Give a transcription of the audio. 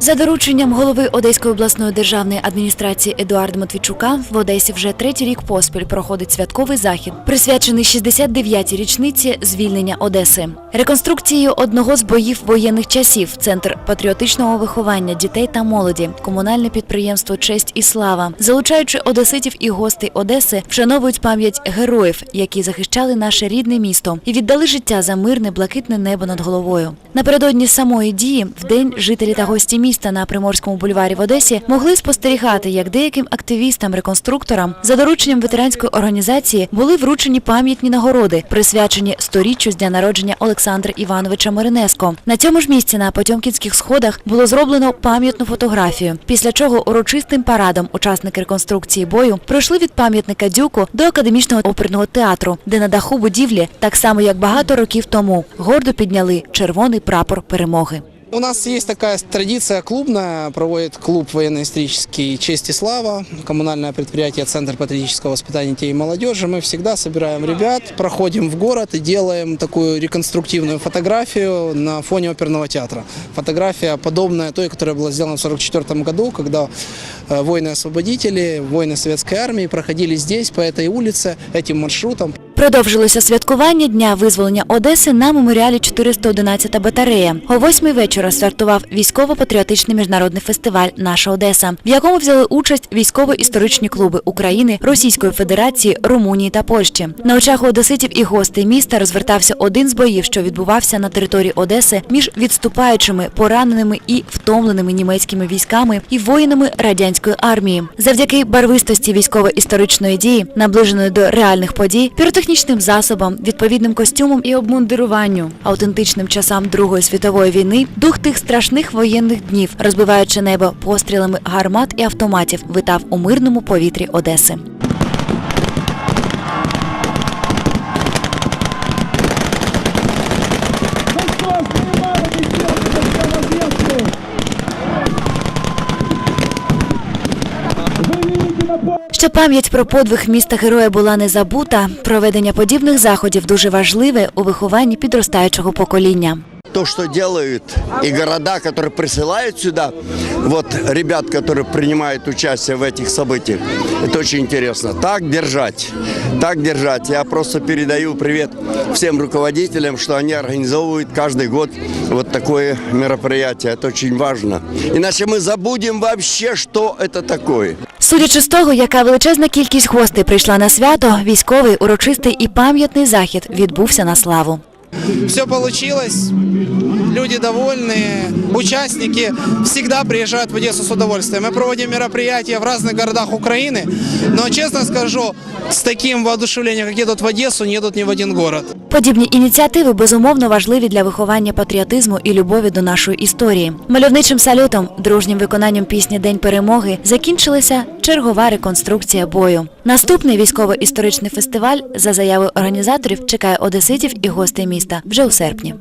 За дорученням голови Одеської обласної державної адміністрації Едуарда Матвійчука в Одесі вже третій рік поспіль проходить святковий захід, присвячений 69-й річниці звільнення Одеси. Реконструкцією одного з боїв воєнних часів Центр патріотичного виховання дітей та молоді, комунальне підприємство Честь і слава, залучаючи одеситів і гостей Одеси, вшановують пам'ять героїв, які захищали наше рідне місто і віддали життя за мирне блакитне небо над головою. Напередодні самої дії, в день жителі та гості міста на Приморському бульварі в Одесі могли спостерігати, як деяким активістам-реконструкторам за дорученням ветеранської організації були вручені пам'ятні нагороди, присвячені сторіччю з дня народження Олександра Івановича Маринеско. На цьому ж місці на Потьомкінських сходах було зроблено пам'ятну фотографію. Після чого урочистим парадом учасники реконструкції бою пройшли від пам'ятника Дюку до академічного оперного театру, де на даху будівлі, так само як багато років тому, гордо підняли червоний прапор перемоги. У нас есть такая традиция клубная, проводит клуб военно-исторический «Честь и слава», коммунальное предприятие «Центр патриотического воспитания детей и молодежи». Мы всегда собираем ребят, проходим в город и делаем такую реконструктивную фотографию на фоне оперного театра. Фотография подобная той, которая была сделана в 1944 году, когда э, воины-освободители, воины советской армии проходили здесь, по этой улице, этим маршрутом. Продовжилося святкування Дня визволення Одеси на меморіалі 411 батарея. О восьмій вечора стартував військово-патріотичний міжнародний фестиваль Наша Одеса, в якому взяли участь військово-історичні клуби України, Російської Федерації, Румунії та Польщі. На очах одеситів і гостей міста розвертався один з боїв, що відбувався на території Одеси між відступаючими, пораненими і втомленими німецькими військами і воїнами радянської армії. Завдяки барвистості військово-історичної дії, наближеної до реальних подій, піротехнічним засобам, відповідним костюмам і обмундируванню, аутентичним часам Другої світової війни, дух тих страшних воєнних днів, розбиваючи небо пострілами гармат і автоматів, витав у мирному повітрі Одеси. Щоб пам'ять про подвиг міста героя була не забута, проведення подібних заходів дуже важливе у вихованні підростаючого покоління. то, что делают и города, которые присылают сюда, вот ребят, которые принимают участие в этих событиях, это очень интересно. Так держать, так держать. Я просто передаю привет всем руководителям, что они организовывают каждый год вот такое мероприятие. Это очень важно. Иначе мы забудем вообще, что это такое. Судячи з того, яка величезна кількість гостей прийшла на свято, військовий, урочистий і пам'ятний захід відбувся на славу. Все получилось, люди довольны, участники всегда приезжают в Одессу с удовольствием. Мы проводим мероприятия в разных городах Украины, но честно скажу, с таким воодушевлением, как едут в Одессу, не едут ни в один город. Подібні ініціативи безумовно важливі для виховання патріотизму і любові до нашої історії. Мальовничим салютом, дружнім виконанням пісні День перемоги закінчилася чергова реконструкція бою. Наступний військово-історичний фестиваль за заявою організаторів чекає одеситів і гостей міста вже у серпні.